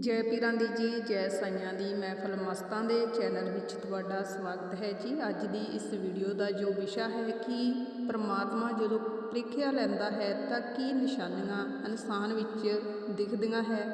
ਜੈ ਪੀਰਾਂ ਦੀ ਜੀ, ਜੈ ਸਾਈਆਂ ਦੀ। ਮਹਿਫਲ ਮਸਤਾਂ ਦੇ ਚੈਨਲ ਵਿੱਚ ਤੁਹਾਡਾ ਸਵਾਗਤ ਹੈ ਜੀ। ਅੱਜ ਦੀ ਇਸ ਵੀਡੀਓ ਦਾ ਜੋ ਵਿਸ਼ਾ ਹੈ ਕਿ ਪ੍ਰਮਾਤਮਾ ਜਦੋਂ ਪ੍ਰੀਖਿਆ ਲੈਂਦਾ ਹੈ ਤਾਂ ਕੀ ਨਿਸ਼ਾਨੀਆਂ ਇਨਸਾਨ ਵਿੱਚ ਦਿਖਦੀਆਂ ਹੈ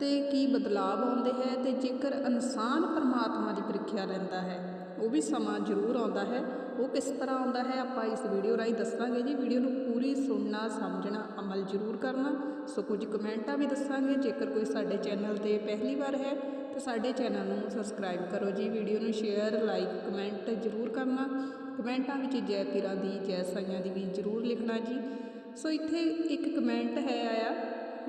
ਤੇ ਕੀ ਬਦਲਾਅ ਆਉਂਦੇ ਹੈ ਤੇ ਜੇਕਰ ਇਨਸਾਨ ਪ੍ਰਮਾਤਮਾ ਦੀ ਪ੍ਰੀਖਿਆ ਲੈਂਦਾ ਹੈ ਉਹ ਵੀ ਸਮਾਂ ਜ਼ਰੂਰ ਆਉਂਦਾ ਹੈ। ਉਹ ਕਿਸ ਤਰ੍ਹਾਂ ਆਉਂਦਾ ਹੈ ਆਪਾਂ ਇਸ ਵੀਡੀਓ ਰਾਹੀਂ ਦੱਸਾਂਗੇ ਜੀ। ਵੀਡੀਓ ਨੂੰ ਪੂਰੀ ਸੁਣਨਾ, ਸਮਝਣਾ, ਅਮਲ ਜ਼ਰੂਰ ਕਰਨਾ। ਸੋ ਕੁਝ ਕਮੈਂਟਾਂ ਵੀ ਦੱਸਾਂਗੇ। ਜੇਕਰ ਕੋਈ ਸਾਡੇ ਚੈਨਲ ਤੇ ਪਹਿਲੀ ਵਾਰ ਹੈ, ਤਾਂ ਸਾਡੇ ਚੈਨਲ ਨੂੰ ਸਬਸਕ੍ਰਾਈਬ ਕਰੋ ਜੀ। ਵੀਡੀਓ ਨੂੰ ਸ਼ੇਅਰ, ਲਾਈਕ, ਕਮੈਂਟ ਜ਼ਰੂਰ ਕਰਨਾ। ਕਮੈਂਟਾਂ ਵਿੱਚ ਜੈ ਪੀਰਾਂ ਦੀ, ਜੈ ਸਾਈਆਂ ਦੀ ਵੀ ਜ਼ਰੂਰ ਲਿਖਣਾ ਜੀ। ਸੋ ਇੱਥੇ ਇੱਕ ਕਮੈਂਟ ਹੈ ਆਇਆ।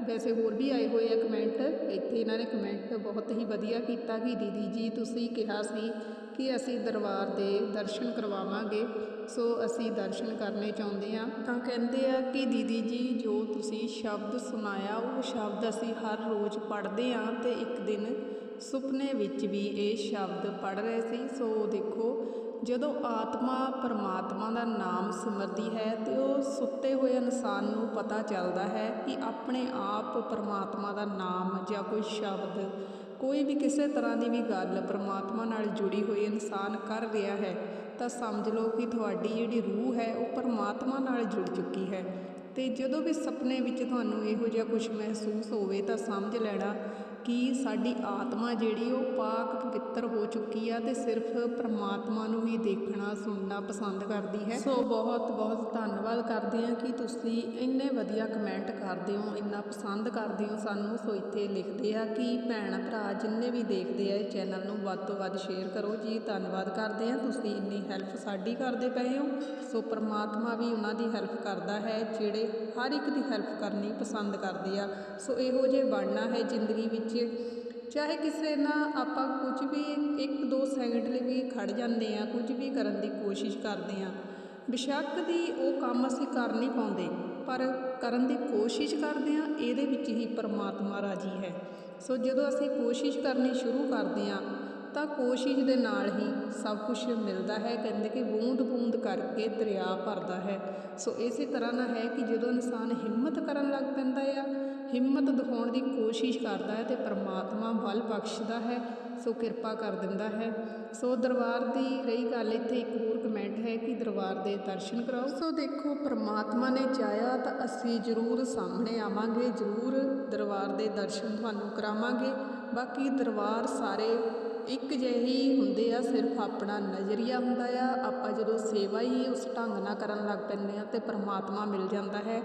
ਵੈਸੇ ਹੋਰ ਵੀ ਆਏ ਹੋਏ ਆ ਕਮੈਂਟ। ਇੱਥੇ ਇਹਨਾਂ ਨੇ ਕਮੈਂਟ ਬਹੁਤ ਹੀ ਵਧੀਆ ਕੀਤਾ ਕਿ ਦੀਦੀ ਜੀ ਤੁਸੀਂ ਕਿਹਾ ਸੀ ਕਿ ਅਸੀਂ ਦਰਬਾਰ ਦੇ ਦਰਸ਼ਨ ਕਰਵਾਵਾਂਗੇ, ਸੋ ਅਸੀਂ ਦਰਸ਼ਨ ਕਰਨੇ ਚਾਹੁੰਦੇ ਹਾਂ। ਤਾਂ ਕਹਿੰਦੇ ਆ ਕਿ ਦੀਦੀ ਜੀ, ਜੋ ਤੁਸੀਂ ਸ਼ਬਦ ਸੁਣਾਇਆ, ਉਹ ਸ਼ਬਦ ਅਸੀਂ ਹਰ ਰੋਜ਼ ਪੜ੍ਹਦੇ ਹਾਂ ਤੇ ਇੱਕ ਦਿਨ ਸੁਪਨੇ ਵਿੱਚ ਵੀ ਇਹ ਸ਼ਬਦ ਪੜ੍ਹ ਰਹੇ ਸੀ। ਸੋ ਦੇਖੋ, ਜਦੋਂ ਆਤਮਾ ਪਰਮਾਤਮਾ ਦਾ ਨਾਮ ਸਿਮਰਦੀ ਹੈ ਤੇ ਉਹ ਸੁੱਤੇ ਹੋਏ ਇਨਸਾਨ ਨੂੰ ਪਤਾ ਚੱਲਦਾ ਹੈ ਕਿ ਆਪਣੇ ਆਪ ਪਰਮਾਤਮਾ ਦਾ ਨਾਮ ਜਾਂ ਕੋਈ ਸ਼ਬਦ ਕੋਈ ਵੀ ਕਿਸੇ ਤਰ੍ਹਾਂ ਦੀ ਵੀ ਗੱਲ ਪਰਮਾਤਮਾ ਨਾਲ ਜੁੜੀ ਹੋਈ ਇਨਸਾਨ ਕਰ ਰਿਹਾ ਹੈ, ਤਾਂ ਸਮਝ ਲਓ ਕਿ ਤੁਹਾਡੀ ਜਿਹੜੀ ਰੂਹ ਹੈ ਉਹ ਪਰਮਾਤਮਾ ਨਾਲ ਜੁੜ ਚੁੱਕੀ ਹੈ। ਤੇ ਜਦੋਂ ਵੀ ਸੁਪਨੇ ਵਿੱਚ ਤੁਹਾਨੂੰ ਇਹੋ ਜਿਹਾ ਕੁਝ ਮਹਿਸੂਸ ਹੋਵੇ ਤਾਂ ਸਮਝ ਲੈਣਾ ਕਿ ਸਾਡੀ ਆਤਮਾ ਜਿਹੜੀ ਉਹ ਪਾਕ ਪਵਿੱਤਰ ਹੋ ਚੁੱਕੀ ਆ ਤੇ ਸਿਰਫ ਪ੍ਰਮਾਤਮਾ ਨੂੰ ਹੀ ਦੇਖਣਾ, ਸੁਣਨਾ ਪਸੰਦ ਕਰਦੀ ਹੈ। ਸੋ ਬਹੁਤ ਬਹੁਤ ਧੰਨਵਾਦ ਕਰਦੇ ਹਾਂ ਕਿ ਤੁਸੀਂ ਇੰਨੇ ਵਧੀਆ ਕਮੈਂਟ ਕਰਦੇ ਹੋ, ਇੰਨਾ ਪਸੰਦ ਕਰਦੇ ਹੋ ਸਾਨੂੰ। ਸੋ ਇੱਥੇ ਲਿਖਦੇ ਆ ਕਿ ਭੈਣ ਭਰਾ ਜਿੰਨੇ ਵੀ ਦੇਖਦੇ ਆ ਇਹ ਚੈਨਲ ਨੂੰ ਵੱਧ ਤੋਂ ਵੱਧ ਸ਼ੇਅਰ ਕਰੋ ਜੀ। ਧੰਨਵਾਦ ਕਰਦੇ ਹਾਂ। ਤੁਸੀਂ ਇੰਨੀ ਹੈਲਪ ਸਾਡੀ ਕਰਦੇ ਪਏ ਹੋ। ਸੋ ਪ੍ਰਮਾਤਮਾ ਵੀ ਉਹਨਾਂ ਦੀ ਹੈਲਪ ਕਰਦਾ ਹੈ, ਜਿਹੜੇ ਹਰ ਇੱਕ ਦੀ ਹੈਲਪ ਕਰਨੀ ਪਸੰਦ ਕਰਦੇ ਆ। ਸੋ ਇਹੋ ਜਿਹੇ ਬਣਨਾ ਹੈ ਜ਼ਿੰਦਗੀ ਵਿੱਚ ਚਾਹੇ ਕਿਸੇ ਨਾਲ ਆਪਾਂ ਕੁਝ ਵੀ ਇੱਕ ਦੋ ਸੈਕਿੰਡ ਲਈ ਵੀ ਖੜ੍ਹ ਜਾਂਦੇ ਹਾਂ, ਕੁਝ ਵੀ ਕਰਨ ਦੀ ਕੋਸ਼ਿਸ਼ ਕਰਦੇ ਹਾਂ। ਬੇਸ਼ੱਕ ਦੀ ਉਹ ਕੰਮ ਅਸੀਂ ਕਰ ਨਹੀਂ ਪਾਉਂਦੇ, ਪਰ ਕਰਨ ਦੀ ਕੋਸ਼ਿਸ਼ ਕਰਦੇ ਹਾਂ, ਇਹਦੇ ਵਿੱਚ ਹੀ ਪਰਮਾਤਮਾ ਰਾਜੀ ਹੈ। ਸੋ ਜਦੋਂ ਅਸੀਂ ਕੋਸ਼ਿਸ਼ ਕਰਨੀ ਸ਼ੁਰੂ ਕਰਦੇ ਹਾਂ, ਤਾਂ ਕੋਸ਼ਿਸ਼ ਦੇ ਨਾਲ ਹੀ ਸਭ ਕੁਝ ਮਿਲਦਾ ਹੈ, ਕਹਿੰਦੇ ਕਿ ਬੂੰਦ ਬੂੰਦ ਕਰਕੇ ਦਰਿਆ ਭਰਦਾ ਹੈ। ਸੋ ਇਸੇ ਤਰ੍ਹਾਂ ਨਾਲ ਹੈ ਕਿ ਜਦੋਂ ਇਨਸਾਨ ਹਿੰਮਤ ਕਰਨ ਲੱਗ ਪੈਂਦਾ ਆ ਹਿੰਮਤ ਦਿਖਾਉਣ ਦੀ ਕੋਸ਼ਿਸ਼ ਕਰਦਾ ਹੈ ਤੇ ਪਰਮਾਤਮਾ ਬਲ ਬਖਸ਼ਦਾ ਹੈ, ਸੋ ਕਿਰਪਾ ਕਰ ਦਿੰਦਾ ਹੈ। ਸੋ ਦਰਬਾਰ ਦੀ ਰਹੀ ਗੱਲ, ਇੱਥੇ ਇੱਕ ਹੋਰ ਕਮੈਂਟ ਹੈ ਕਿ ਦਰਬਾਰ ਦੇ ਦਰਸ਼ਨ ਕਰਾਓ। ਸੋ ਦੇਖੋ, ਪਰਮਾਤਮਾ ਨੇ ਚਾਹਿਆ ਤਾਂ ਅਸੀਂ ਜ਼ਰੂਰ ਸਾਹਮਣੇ ਆਵਾਂਗੇ, ਜ਼ਰੂਰ ਦਰਬਾਰ ਦੇ ਦਰਸ਼ਨ ਤੁਹਾਨੂੰ ਕਰਾਵਾਂਗੇ। ਬਾਕੀ ਦਰਬਾਰ ਸਾਰੇ ਇੱਕ ਜਿਹੀ ਹੁੰਦੇ ਆ, ਸਿਰਫ ਆਪਣਾ ਨਜ਼ਰੀਆ ਹੁੰਦਾ ਆ। ਆਪਾਂ ਜਦੋਂ ਸੇਵਾ ਹੀ ਉਸ ਢੰਗ ਨਾਲ ਕਰਨ ਲੱਗ ਪੈਂਦੇ ਆ ਤੇ ਪਰਮਾਤਮਾ ਮਿਲ ਜਾਂਦਾ ਹੈ।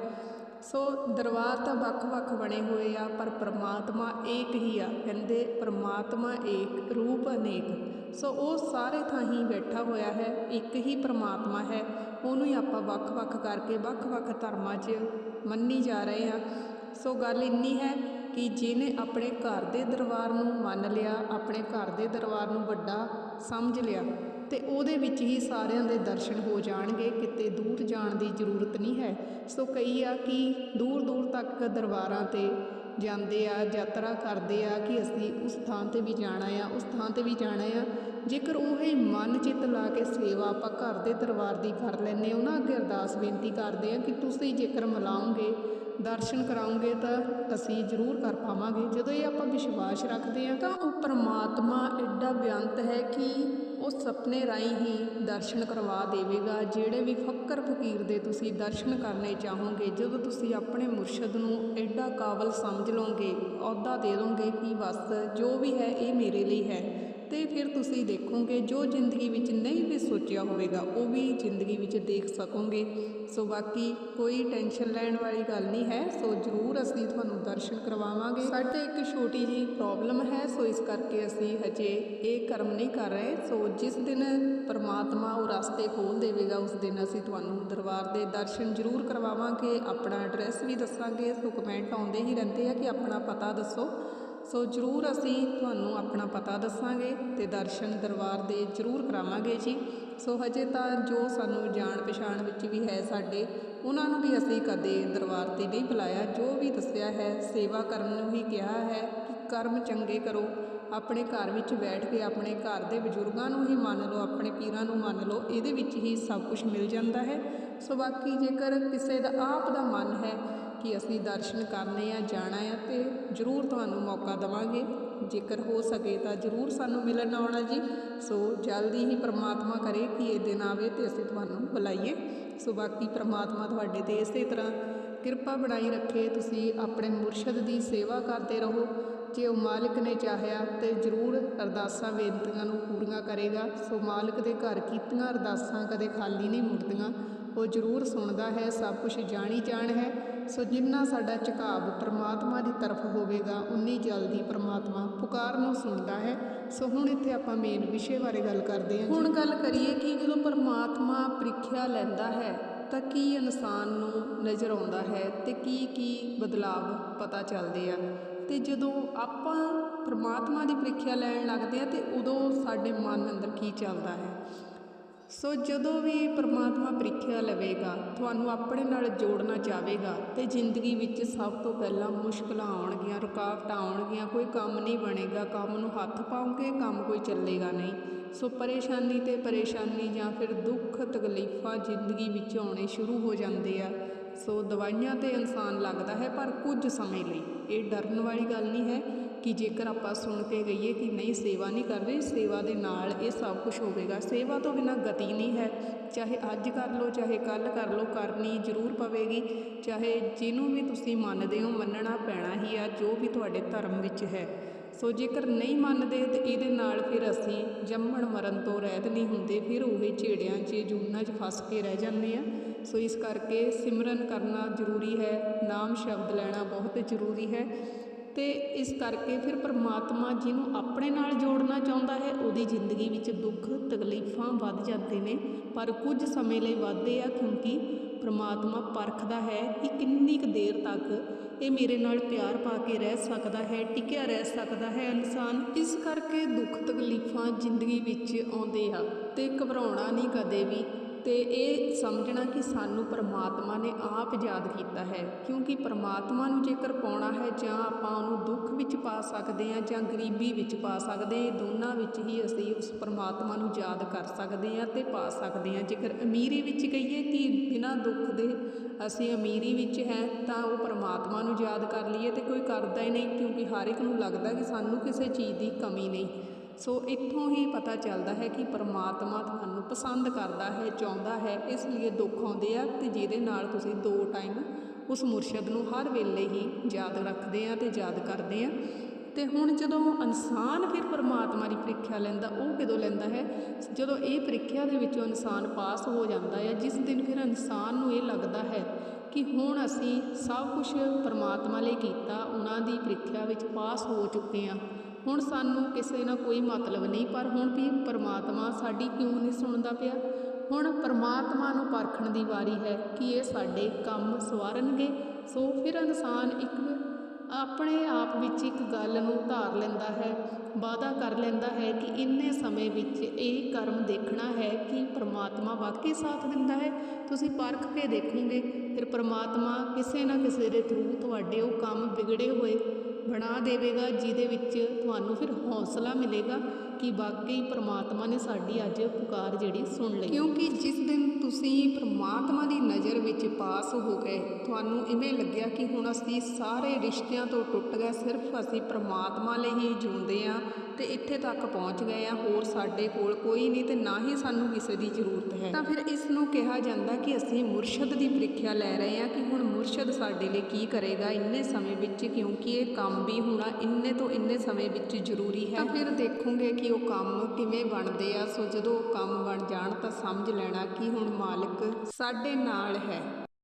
ਸੋ ਦਰਬਾਰ ਤਾਂ ਵੱਖ-ਵੱਖ ਬਣੇ ਹੋਏ ਆ, ਪਰ ਪ੍ਰਮਾਤਮਾ ਏਕ ਹੀ ਆ, ਕਹਿੰਦੇ ਪ੍ਰਮਾਤਮਾ ਏਕ, ਰੂਪ ਅਨੇਕ। ਸੋ ਉਹ ਸਾਰੇ ਥਾਂ ਹੀ ਬੈਠਾ ਹੋਇਆ ਹੈ, ਇੱਕ ਹੀ ਪ੍ਰਮਾਤਮਾ ਹੈ। ਉਹਨੂੰ ਹੀ ਆਪਾਂ ਵੱਖ-ਵੱਖ ਕਰਕੇ ਵੱਖ-ਵੱਖ ਧਰਮਾਂ 'ਚ ਮੰਨੀ ਜਾ ਰਹੇ ਆ ਸੋ ਗੱਲ ਇੰਨੀ ਹੈ ਕਿ ਜਿਹਨੇ ਆਪਣੇ ਘਰ ਦੇ ਦਰਬਾਰ ਨੂੰ ਮੰਨ ਲਿਆ, ਆਪਣੇ ਘਰ ਦੇ ਦਰਬਾਰ ਨੂੰ ਵੱਡਾ ਸਮਝ ਲਿਆ ਤੇ ਉਹਦੇ ਵਿੱਚ ਹੀ ਸਾਰਿਆਂ ਦੇ ਦਰਸ਼ਨ ਹੋ ਜਾਣਗੇ, ਕਿਤੇ ਦੂਰ ਜਾਣ ਦੀ ਜ਼ਰੂਰਤ ਨਹੀਂ ਹੈ। ਸੋ ਕਈ ਆ ਕਿ ਦੂਰ ਦੂਰ ਤੱਕ ਦਰਬਾਰਾਂ ਤੇ ਜਾਂਦੇ ਆ, ਯਾਤਰਾ ਕਰਦੇ ਆ ਕਿ ਅਸੀਂ ਉਸ ਥਾਂ ਤੇ ਵੀ ਜਾਣਾ ਆ, ਉਸ ਥਾਂ ਤੇ ਵੀ ਜਾਣਾ ਆ। ਜੇਕਰ ਉਹ ਹੀ ਮਨ ਚਿੱਤ ਲਾ ਕੇ ਸੇਵਾ ਆਪਾਂ ਘਰ ਦੇ ਦਰਬਾਰ ਦੀ ਕਰ ਲੈਨੇ ਉਹਨਾਂ ਅੱਗੇ ਅਰਦਾਸ ਬੇਨਤੀ ਕਰਦੇ ਆ ਕਿ ਤੁਸੀਂ ਜੇਕਰ ਮਿਲਾਉਂਗੇ ਦਰਸ਼ਨ ਕਰਾਉਂਗੇ ਤਾਂ ਅਸੀਂ ਜ਼ਰੂਰ ਕਰ ਪਾਵਾਂਗੇ। ਜਦੋਂ ਇਹ ਆਪਾਂ ਵਿਸ਼ਵਾਸ ਰੱਖਦੇ ਹਾਂ ਤਾਂ ਉਹ ਪਰਮਾਤਮਾ ਐਡਾ ਬਿਆੰਤ ਹੈ ਕਿ ਉਹ ਸੁਪਨੇ ਰਾਹੀਂ ਹੀ ਦਰਸ਼ਨ ਕਰਵਾ ਦੇਵੇਗਾ। ਜਿਹੜੇ ਵੀ ਫੱਕਰ ਫਕੀਰ ਦੇ ਤੁਸੀਂ ਦਰਸ਼ਨ ਕਰਨੇ ਚਾਹੋਗੇ, ਜਦੋਂ ਤੁਸੀਂ ਆਪਣੇ ਮੁਰਸ਼ਦ ਨੂੰ ਐਡਾ ਕਾਬਲ ਸਮਝ ਲਓਗੇ, ਅਹੁਦਾ ਦੇ ਦੋਗੇ ਕਿ ਬਸ ਜੋ ਵੀ ਹੈ ਇਹ ਮੇਰੇ ਲਈ ਹੈ। ਤੇ ਫਿਰ ਤੁਸੀਂ ਦੇਖੋਗੇ, ਜੋ ਜ਼ਿੰਦਗੀ ਵਿੱਚ ਨਹੀਂ ਵੀ ਸੋਚਿਆ ਹੋਵੇਗਾ, ਉਹ ਵੀ ਜ਼ਿੰਦਗੀ ਵਿੱਚ ਦੇਖ ਸਕੋਗੇ। ਸੋ ਬਾਕੀ ਕੋਈ ਟੈਨਸ਼ਨ ਲੈਣ ਵਾਲੀ ਗੱਲ ਨਹੀਂ ਹੈ, ਸੋ ਜ਼ਰੂਰ ਅਸੀਂ ਤੁਹਾਨੂੰ ਦਰਸ਼ਨ ਕਰਵਾਵਾਂਗੇ। ਸਾਡੇ ਇੱਕ ਛੋਟੀ ਜੀ ਪ੍ਰੋਬਲਮ ਹੈ, ਸੋ ਇਸ ਕਰਕੇ ਅਸੀਂ ਹਜੇ ਇਹ ਕਰਮ ਨਹੀਂ ਕਰ ਰਹੇ। ਸੋ ਜਿਸ ਦਿਨ ਪਰਮਾਤਮਾ ਉਹ ਰਸਤੇ ਖੋਲ ਦੇਵੇਗਾ, ਉਸ ਦਿਨ ਅਸੀਂ ਤੁਹਾਨੂੰ ਦਰਬਾਰ ਦੇ ਦਰਸ਼ਨ ਜ਼ਰੂਰ ਕਰਵਾਵਾਂਗੇ। ਆਪਣਾ ਐਡਰੈਸ ਵੀ ਦੱਸਾਂਗੇ। ਸੋ ਕਮੈਂਟ ਆਉਂਦੇ ਹੀ ਰਹਿੰਦੇ ਆ ਕਿ ਆਪਣਾ ਪਤਾ ਦੱਸੋ। ਸੋ ਜ਼ਰੂਰ ਅਸੀਂ ਤੁਹਾਨੂੰ ਆਪਣਾ ਪਤਾ ਦੱਸਾਂਗੇ ਤੇ ਦਰਸ਼ਨ ਦਰਬਾਰ ਦੇ ਜ਼ਰੂਰ ਕਰਾਵਾਂਗੇ ਜੀ। ਸੋ ਹਜੇ ਤਾਂ ਜੋ ਸਾਨੂੰ ਜਾਣ ਪਛਾਣ ਵਿੱਚ ਵੀ ਹੈ ਸਾਡੇ, ਉਹਨਾਂ ਨੂੰ ਵੀ ਅਸੀਂ ਕਦੇ ਦਰਬਾਰ ਤੇ ਨਹੀਂ ਬੁਲਾਇਆ। ਜੋ ਵੀ ਦੱਸਿਆ ਹੈ, ਸੇਵਾ ਕਰਨ ਨੂੰ ਹੀ ਕਿਹਾ ਹੈ ਕਿ ਕਰਮ ਚੰਗੇ ਕਰੋ। ਆਪਣੇ ਘਰ ਵਿੱਚ ਬੈਠ ਕੇ ਆਪਣੇ ਘਰ ਦੇ ਬਜ਼ੁਰਗਾਂ ਨੂੰ ਹੀ ਮੰਨ ਲਓ, ਆਪਣੇ ਪੀਰਾਂ ਨੂੰ ਮੰਨ ਲਓ, ਇਹਦੇ ਵਿੱਚ ਹੀ ਸਭ ਕੁਝ ਮਿਲ ਜਾਂਦਾ ਹੈ। ਸੋ ਬਾਕੀ ਜੇਕਰ ਕਿਸੇ ਦਾ ਆਪ ਦਾ ਮਨ ਹੈ ਕਿ ਅਸੀਂ ਦਰਸ਼ਨ ਕਰਨੇ ਆ, ਜਾਣਾ ਆ, ਤੇ ਜ਼ਰੂਰ ਤੁਹਾਨੂੰ ਮੌਕਾ ਦੇਵਾਂਗੇ। ਜੇਕਰ ਹੋ ਸਕੇ ਤਾਂ ਜ਼ਰੂਰ ਸਾਨੂੰ ਮਿਲਣ ਆਉਣਾ ਜੀ। ਸੋ ਜਲਦੀ ਹੀ ਪ੍ਰਮਾਤਮਾ ਕਰੇ ਕਿ ਇਹ ਦਿਨ ਆਵੇ ਤੇ ਅਸੀਂ ਤੁਹਾਨੂੰ ਬੁਲਾਈਏ। ਸੋ ਬਾਕੀ ਪ੍ਰਮਾਤਮਾ ਤੁਹਾਡੇ ਤੇ ਇਸੇ ਤਰ੍ਹਾਂ ਕਿਰਪਾ ਬਣਾਈ ਰੱਖੇ, ਤੁਸੀਂ ਆਪਣੇ ਮੁਰਸ਼ਦ ਦੀ ਸੇਵਾ ਕਰਦੇ ਰਹੋ। ਜੇ ਉਹ ਮਾਲਕ ਨੇ ਚਾਹਿਆ ਤੇ ਜ਼ਰੂਰ ਅਰਦਾਸਾਂ ਬੇਨਤੀਆਂ ਨੂੰ ਪੂਰੀਆਂ ਕਰੇਗਾ। ਸੋ ਮਾਲਕ ਦੇ ਘਰ ਕੀਤੀਆਂ ਅਰਦਾਸਾਂ ਕਦੇ ਖਾਲੀ ਨਹੀਂ ਮੁੜਦੀਆਂ। ਉਹ ਜ਼ਰੂਰ ਸੁਣਦਾ ਹੈ, ਸਭ ਕੁਝ ਜਾਣੀ ਜਾਣ ਹੈ। ਸੋ ਜਿੰਨਾ ਸਾਡਾ ਝੁਕਾਵ ਪ੍ਰਮਾਤਮਾ ਦੀ ਤਰਫ ਹੋਵੇਗਾ, ਉਨੀ ਜਲਦੀ ਪ੍ਰਮਾਤਮਾ ਪੁਕਾਰ ਨੂੰ ਸੁਣਦਾ ਹੈ। ਸੋ ਹੁਣ ਇੱਥੇ ਆਪਾਂ ਮੇਨ ਵਿਸ਼ੇ ਬਾਰੇ ਗੱਲ ਕਰਦੇ ਹਾਂ। ਹੁਣ ਗੱਲ ਕਰੀਏ ਕਿ ਜਦੋਂ ਪ੍ਰਮਾਤਮਾ ਪ੍ਰੀਖਿਆ ਲੈਂਦਾ ਹੈ, ਤਾਂ ਕੀ ਇਨਸਾਨ ਨੂੰ ਨਜ਼ਰ ਆਉਂਦਾ ਹੈ ਤੇ ਕੀ ਕੀ ਬਦਲਾਵ ਪਤਾ ਚੱਲਦੇ ਆ? ਤੇ ਜਦੋਂ ਆਪਾਂ ਪਰਮਾਤਮਾ ਦੀ ਪ੍ਰੀਖਿਆ ਲੈਣ ਲੱਗਦੇ ਹਾਂ ਤਾਂ ਉਦੋਂ ਸਾਡੇ ਮਨ ਅੰਦਰ ਕੀ ਚੱਲਦਾ ਹੈ? ਸੋ ਜਦੋਂ ਵੀ ਪਰਮਾਤਮਾ ਪ੍ਰੀਖਿਆ ਲਵੇਗਾ, ਤੁਹਾਨੂੰ ਆਪਣੇ ਨਾਲ ਜੋੜਨਾ ਚਾਹੇਗਾ ਤੇ ਜ਼ਿੰਦਗੀ ਵਿੱਚ ਸਭ ਤੋਂ ਪਹਿਲਾਂ ਮੁਸ਼ਕਲਾਂ ਆਉਣਗੀਆਂ, ਰੁਕਾਵਟਾਂ ਆਉਣਗੀਆਂ, ਕੋਈ ਕੰਮ ਨਹੀਂ ਬਣੇਗਾ, ਕੰਮ ਨੂੰ ਹੱਥ ਪਾਉਂਗੇ, ਕੰਮ ਕੋਈ ਚੱਲੇਗਾ ਨਹੀਂ। ਸੋ ਪਰੇਸ਼ਾਨੀ ਤੇ ਪਰੇਸ਼ਾਨੀ ਜਾਂ ਫਿਰ ਦੁੱਖ ਤਕਲੀਫਾਂ ਜ਼ਿੰਦਗੀ ਵਿੱਚ ਆਉਣੇ ਸ਼ੁਰੂ ਹੋ ਜਾਂਦੇ ਆ। ਸੋ ਦਵਾਈਆਂ ਤੇ ਇਨਸਾਨ ਲੱਗਦਾ ਹੈ ਪਰ ਕੁਝ ਸਮੇਂ ਲਈ। ਇਹ ਡਰਨ ਵਾਲੀ ਗੱਲ ਨਹੀਂ ਹੈ ਕਿ ਜੇਕਰ ਆਪਾਂ ਸੁਣ ਕੇ ਗਈਏ ਕਿ ਨਹੀਂ, ਸੇਵਾ ਨਹੀਂ ਕਰ ਰਹੇ, ਸੇਵਾ ਦੇ ਨਾਲ ਇਹ ਸਭ ਕੁਝ ਹੋਵੇਗਾ। ਸੇਵਾ ਤੋਂ ਬਿਨਾਂ ਗਤੀ ਨਹੀਂ ਹੈ। ਚਾਹੇ ਅੱਜ ਕਰ ਲਓ, ਚਾਹੇ ਕੱਲ ਕਰ ਲਓ, ਕਰਨੀ ਜ਼ਰੂਰ ਪਵੇਗੀ। ਚਾਹੇ ਜਿਹਨੂੰ ਵੀ ਤੁਸੀਂ ਮੰਨਦੇ ਹੋ, ਮੰਨਣਾ ਪੈਣਾ ਹੀ ਆ, ਜੋ ਵੀ ਤੁਹਾਡੇ ਧਰਮ ਵਿੱਚ ਹੈ। ਸੋ ਜੇਕਰ ਨਹੀਂ ਮੰਨਦੇ ਤੇ ਇਹਦੇ ਨਾਲ ਫਿਰ ਅਸੀਂ ਜੰਮਣ ਮਰਨ ਤੋਂ ਰਹਿਤ ਨਹੀਂ ਹੁੰਦੇ, ਫਿਰ ਉਹੀ ਝੇੜਿਆਂ 'ਚ, ਜੂਨਾਂ 'ਚ ਫਸ ਕੇ ਰਹਿ ਜਾਂਦੇ ਆ। ਸੋ ਇਸ ਕਰਕੇ ਸਿਮਰਨ ਕਰਨਾ ਜ਼ਰੂਰੀ ਹੈ, ਨਾਮ ਸ਼ਬਦ ਲੈਣਾ ਬਹੁਤ ਜ਼ਰੂਰੀ ਹੈ। ਅਤੇ ਇਸ ਕਰਕੇ ਫਿਰ ਪਰਮਾਤਮਾ ਜਿਹਨੂੰ ਆਪਣੇ ਨਾਲ ਜੋੜਨਾ ਚਾਹੁੰਦਾ ਹੈ, ਉਹਦੀ ਜ਼ਿੰਦਗੀ ਵਿੱਚ ਦੁੱਖ ਤਕਲੀਫਾਂ ਵੱਧ ਜਾਂਦੇ ਨੇ, ਪਰ ਕੁਝ ਸਮੇਂ ਲਈ ਵੱਧਦੇ ਆ ਕਿਉਂਕਿ ਪਰਮਾਤਮਾ ਪਰਖਦਾ ਹੈ ਕਿ ਕਿੰਨੀ ਕੁ ਦੇਰ ਤੱਕ ਇਹ ਮੇਰੇ ਨਾਲ ਪਿਆਰ ਪਾ ਕੇ ਰਹਿ ਸਕਦਾ ਹੈ, ਟਿਕਿਆ ਰਹਿ ਸਕਦਾ ਹੈ ਇਨਸਾਨ। ਇਸ ਕਰਕੇ ਦੁੱਖ ਤਕਲੀਫਾਂ ਜ਼ਿੰਦਗੀ ਵਿੱਚ ਆਉਂਦੇ ਆ ਤੇ ਘਬਰਾਉਣਾ ਨਹੀਂ ਕਦੇ ਵੀ। ਅਤੇ ਇਹ ਸਮਝਣਾ ਕਿ ਸਾਨੂੰ ਪਰਮਾਤਮਾ ਨੇ ਆਪ ਯਾਦ ਕੀਤਾ ਹੈ, ਕਿਉਂਕਿ ਪਰਮਾਤਮਾ ਨੂੰ ਜੇਕਰ ਪਾਉਣਾ ਹੈ ਜਾਂ ਆਪਾਂ ਉਹਨੂੰ ਦੁੱਖ ਵਿੱਚ ਪਾ ਸਕਦੇ ਹਾਂ ਜਾਂ ਗਰੀਬੀ ਵਿੱਚ ਪਾ ਸਕਦੇ ਹਾਂ, ਇਹ ਦੋਨਾਂ ਵਿੱਚ ਹੀ ਅਸੀਂ ਉਸ ਪਰਮਾਤਮਾ ਨੂੰ ਯਾਦ ਕਰ ਸਕਦੇ ਹਾਂ ਤੇ ਪਾ ਸਕਦੇ ਹਾਂ। ਜੇਕਰ ਅਮੀਰੀ ਵਿੱਚ ਕਹੀਏ ਕਿ ਬਿਨਾਂ ਦੁੱਖ ਦੇ ਅਸੀਂ ਅਮੀਰੀ ਵਿੱਚ ਹੈ, ਤਾਂ ਉਹ ਪਰਮਾਤਮਾ ਨੂੰ ਯਾਦ ਕਰ ਲਈਏ ਤੇ ਕੋਈ ਕਰਦਾ ਹੀ ਨਹੀਂ, ਕਿਉਂਕਿ ਹਰ ਇੱਕ ਨੂੰ ਲੱਗਦਾ ਕਿ ਸਾਨੂੰ ਕਿਸੇ ਚੀਜ਼ ਦੀ ਕਮੀ ਨਹੀਂ। ਸੋ ਇੱਥੋਂ ਹੀ ਪਤਾ ਚੱਲਦਾ ਹੈ ਕਿ ਪਰਮਾਤਮਾ ਤੁਹਾਨੂੰ ਪਸੰਦ ਕਰਦਾ ਹੈ, ਚਾਹੁੰਦਾ ਹੈ, ਇਸ ਲਈ ਦੁੱਖ ਆਉਂਦੇ ਆ ਤੇ ਜਿਹਦੇ ਨਾਲ ਤੁਸੀਂ ਦੋ ਟਾਈਮ ਉਸ ਮੁਰਸ਼ਦ ਨੂੰ ਹਰ ਵੇਲੇ ਹੀ ਯਾਦ ਰੱਖਦੇ ਆ ਤੇ ਯਾਦ ਕਰਦੇ ਆ। ਤੇ ਹੁਣ ਜਦੋਂ ਇਨਸਾਨ ਫਿਰ ਪਰਮਾਤਮਾ ਦੀ ਪ੍ਰੀਖਿਆ ਲੈਂਦਾ, ਉਹ ਕਿਦੋਂ ਲੈਂਦਾ ਹੈ? ਜਦੋਂ ਇਹ ਪ੍ਰੀਖਿਆ ਦੇ ਵਿੱਚੋਂ ਇਨਸਾਨ ਪਾਸ ਹੋ ਜਾਂਦਾ ਹੈ, ਜਿਸ ਦਿਨ ਫਿਰ ਇਨਸਾਨ ਨੂੰ ਇਹ ਲੱਗਦਾ ਹੈ ਕਿ ਹੁਣ ਅਸੀਂ ਸਭ ਕੁਝ ਪਰਮਾਤਮਾ ਲਈ ਕੀਤਾ, ਉਹਨਾਂ ਦੀ ਪ੍ਰੀਖਿਆ ਵਿੱਚ ਪਾਸ ਹੋ ਚੁੱਕੇ ਹਾਂ। ਹੁਣ ਸਾਨੂੰ ਕਿਸੇ ਨਾਲ ਕੋਈ ਮਤਲਬ ਨਹੀਂ, ਪਰ ਹੁਣ ਵੀ ਪਰਮਾਤਮਾ ਸਾਡੀ ਕਿਉਂ ਨਹੀਂ ਸੁਣਦਾ ਪਿਆ? ਹੁਣ ਪਰਮਾਤਮਾ ਨੂੰ ਪਰਖਣ ਦੀ ਵਾਰੀ ਹੈ ਕਿ ਇਹ ਸਾਡੇ ਕੰਮ ਸਵਾਰਨਗੇ, ਸੋ ਫਿਰ ਇਨਸਾਨ ਇੱਕ ਆਪਣੇ ਆਪ ਵਿੱਚ ਇੱਕ ਗੱਲ ਨੂੰ ਧਾਰ ਲੈਂਦਾ ਹੈ, ਵਾਅਦਾ ਕਰ ਲੈਂਦਾ ਹੈ ਕਿ ਇੰਨੇ ਸਮੇਂ ਵਿੱਚ ਇਹ ਕਰਮ ਦੇਖਣਾ ਹੈ ਕਿ ਪ੍ਰਮਾਤਮਾ ਵਾਕਈ ਸਾਥ ਦਿੰਦਾ ਹੈ। ਤੁਸੀਂ ਪਰਖ ਕੇ ਦੇਖੋਗੇ, ਫਿਰ ਪ੍ਰਮਾਤਮਾ ਕਿਸੇ ਨਾ ਕਿਸੇ ਦੇ ਥਰੂ ਤੁਹਾਡੇ ਉਹ ਕੰਮ ਵਿਗੜੇ ਹੋਏ ਬਣਾ ਦੇਵੇਗਾ ਜਿਹਦੇ ਵਿੱਚ ਤੁਹਾਨੂੰ ਫਿਰ ਹੌਸਲਾ ਮਿਲੇਗਾ। ਕਿ ਵਾਕਈ ਪ੍ਰਮਾਤਮਾ ਨੇ ਸਾਡੀ ਅੱਜ ਪੁਕਾਰ ਜਿਹੜੀ ਸੁਣ ਲਈ। ਕਿਉਂਕਿ ਜਿਸ ਦਿਨ ਤੁਸੀਂ ਪ੍ਰਮਾਤਮਾ ਦੀ ਨਜ਼ਰ ਵਿੱਚ ਪਾਸ ਹੋ ਗਏ ਤੁਹਾਨੂੰ ਇਵੇਂ ਲੱਗਿਆ ਕਿ ਹੁਣ ਅਸੀਂ ਸਾਰੇ ਰਿਸ਼ਤਿਆਂ ਤੋਂ ਟੁੱਟ ਗਏ ਸਿਰਫ ਅਸੀਂ ਪ੍ਰਮਾਤਮਾ ਲਈ ਹੀ ਜਿਉਂਦੇ ਆ ਤੇ ਇੱਥੇ ਤੱਕ ਪਹੁੰਚ ਗਏ ਆ ਹੋਰ ਸਾਡੇ ਕੋਲ ਕੋਈ ਨਹੀਂ ਤੇ ਨਾ ਹੀ ਸਾਨੂੰ ਕਿਸੇ ਦੀ ਜ਼ਰੂਰਤ ਹੈ। ਤਾਂ ਫਿਰ ਇਸ ਨੂੰ ਕਿਹਾ ਜਾਂਦਾ ਕਿ ਅਸੀਂ ਮੁਰਸ਼ਦ ਦੀ ਪ੍ਰੀਖਿਆ ਲੈ ਰਹੇ ਆ ਕਿ ਹੁਣ ਮੁਰਸ਼ਦ ਸਾਡੇ ਲਈ ਕੀ ਕਰੇਗਾ ਇੰਨੇ ਸਮੇਂ ਵਿੱਚ ਕਿਉਂਕਿ ਇਹ ਕੰਮ ਵੀ ਹੋਣਾ ਇੰਨੇ ਤੋਂ ਇੰਨੇ ਸਮੇਂ ਵਿੱਚ ਜ਼ਰੂਰੀ ਹੈ। ਤਾਂ ਫਿਰ ਦੇਖੋਗੇ ਕਿ ਉਹ ਕੰਮ ਕਿਵੇਂ ਬਣਦੇ ਆ? ਸੋ ਜਦੋਂ ਉਹ ਕੰਮ ਬਣ ਜਾਣ ਤਾਂ ਸਮਝ ਲੈਣਾ ਕਿ ਹੁਣ ਮਾਲਕ ਸਾਡੇ ਨਾਲ ਹੈ।